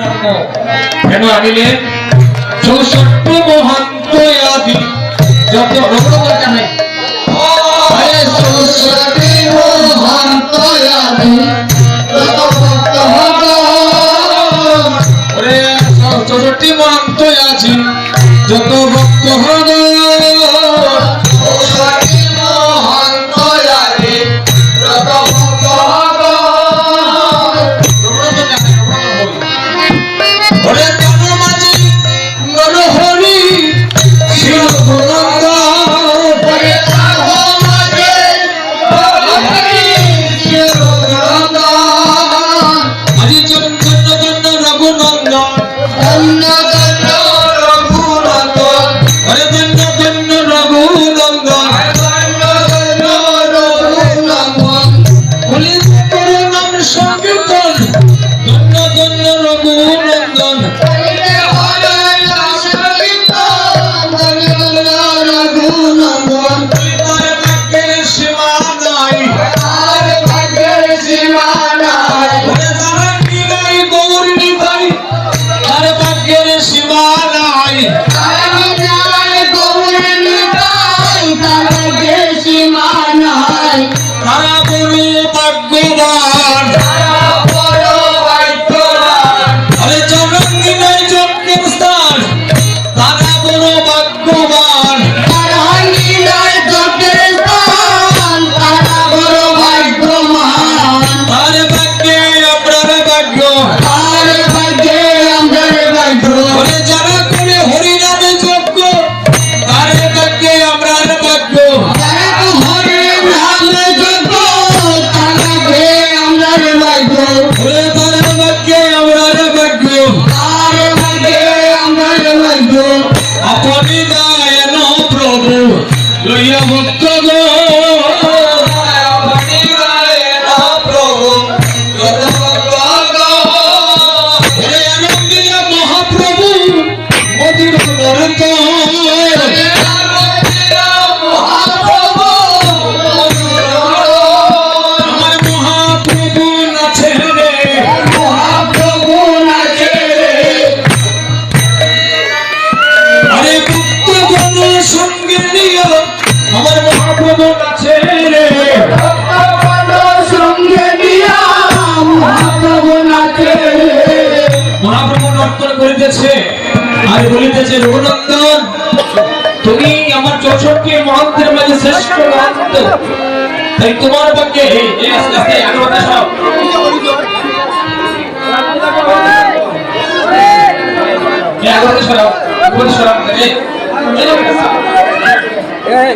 কেন আনিলে? চৌষট্টি মহান্ত আদি যত জানে। চৌষট্টি মহান্ত আছি যত ভক্ত হব ভাগ্যবান আরে চরণ নিলাই যজ্ঞের স্থান তারা বড় ভাগ্যবান। যারা Yo, yo, yo, আমার মহাপ্রভু নাচে রে। মহাপ্রভু নর্তন করিতেছে আর বলিতেছে রঘুনন্দন তুমি আমার চৌষট্টি মহন্তের মাঝে শ্রেষ্ঠ মহন্ত। তাই তোমার পক্ষে আস্তে আস্তে আগরবাতি সব এই সরাও সরাও नाही